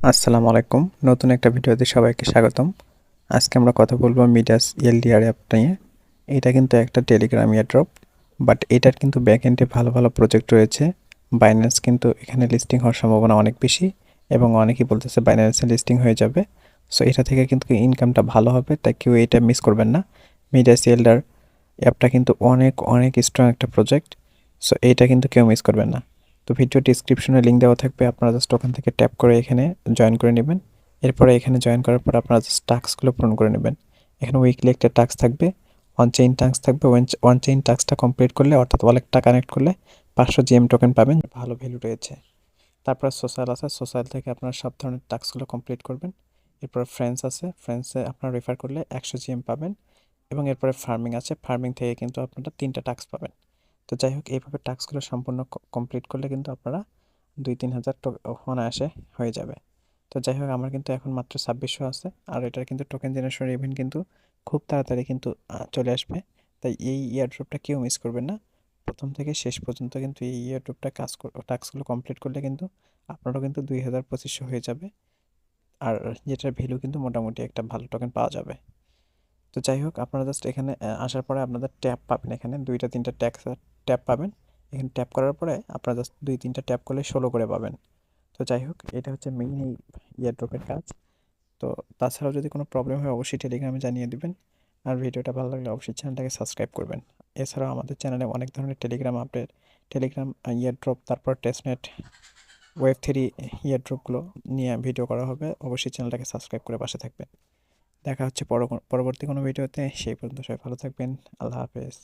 আসসালামু আলাইকুম। নতুন একটা ভিডিওতে সবাইকে স্বাগতম। আজকে আমরা কথা বলব মিডাস এলডিআর অ্যাপ নিয়ে। এটা কিন্তু একটা টেলিগ্রাম ইয়ারড্রপ বাট এটার কিন্তু ব্যাক এন্ডে ভালো ভালো প্রজেক্ট রয়েছে। বাইন্যান্স কিন্তু এখানে লিস্টিং হওয়ার সম্ভাবনা অনেক বেশি এবং অনেকেই বলতেছে বাইন্যান্সে লিস্টিং হয়ে যাবে। সো এটা থেকে কিন্তু ইনকামটা ভালো হবে, তাই কেউ এটা মিস করবেন না। মিডাস এলডার অ্যাপটা কিন্তু অনেক অনেক স্ট্রং একটা প্রজেক্ট সো এটা কিন্তু কেউ মিস করবেন না। তো ভিডিও ডিসক্রিপশনে লিঙ্ক দেওয়া থাকবে, আপনারা জাস্ট ওখান থেকে ট্যাপ করে এখানে জয়েন করে নেবেন। এরপরে এখানে জয়েন করার পর আপনারা জাস্ট টাস্কগুলো পূরণ করে নেবেন। এখানে উইকলি একটা টাস্ক থাকবে অন চেইন টাস্ক থাকবে ওয়ান চেইন টাস্কটা কমপ্লিট করলে, অর্থাৎ ওয়ালেটটা কানেক্ট করলে পাঁচশো জিএম টোকেন পাবেন, ভালো ভ্যালু রয়েছে। তারপর সোশ্যাল আছে সোশ্যাল থেকে আপনারা সব ধরনের টাস্কগুলো কমপ্লিট করবেন। এরপর ফ্রেন্ডস আছে ফ্রেন্ডসে আপনারা রেফার করলে একশো জিএম পাবেন। এবং এরপরে ফার্মিং আছে ফার্মিং থেকে কিন্তু আপনারা তিনটা টাস্ক পাবেন। তো যাই হোক, এইভাবে টাস্কগুলো সম্পূর্ণ কমপ্লিট করলে কিন্তু আপনারা দুই তিন হাজার অনায়াসে হয়ে যাবে। তো যাই হোক, আমার কিন্তু এখন মাত্র ছাব্বিশশো আছে, আর এটার কিন্তু টোকেন জেনারেশন ইভেন্ট কিন্তু খুব তাড়াতাড়ি কিন্তু চলে আসবে। তাই এই ইয়ারড্রপটা কেউ মিস করবেন না। প্রথম থেকে শেষ পর্যন্ত কিন্তু এই ইয়ারড্রপটা কাজ টাস্কগুলো কমপ্লিট করলে কিন্তু আপনারও কিন্তু দুই হাজার পঁচিশশো হয়ে যাবে। আর যেটার ভ্যালু কিন্তু মোটামুটি একটা ভালো টোকেন পাওয়া যাবে। তো যাই হোক, আপনারা জাস্ট এখানে আসার পরে আপনাদের ট্যাপ পাবেন এখানে। দুইটা তিনটা ট্যাক্স ট্যাপ পাবেন। এখানে ট্যাপ করার পরে আপনারা জাস্ট দুই, তিনটা ট্যাপ করলে ষোলো করে পাবেন। তো যাই হোক, এটা হচ্ছে মেইন এই ইয়ারড্রপের কাজ। তো তাছাড়াও যদি কোনো প্রবলেম হয়, অবশ্যই টেলিগ্রামে জানিয়ে দেবেন। আর ভিডিওটা ভালো লাগলে অবশ্যই চ্যানেলটাকে সাবস্ক্রাইব করবেন। এছাড়াও আমাদের চ্যানেলে অনেক ধরনের টেলিগ্রাম আপডেট টেলিগ্রাম ইয়ারড্রপ, তারপর টেস্টনেট ওয়েব থ্রি ইয়ারড্রপগুলো নিয়ে ভিডিও করা হবে। অবশ্যই চ্যানেলটাকে সাবস্ক্রাইব করে পাশে থাকবেন। দেখা হচ্ছে পরবর্তী কোনো ভিডিওতে। সেই পর্যন্ত সবাই ভালো থাকবেন। আল্লাহ হাফেজ।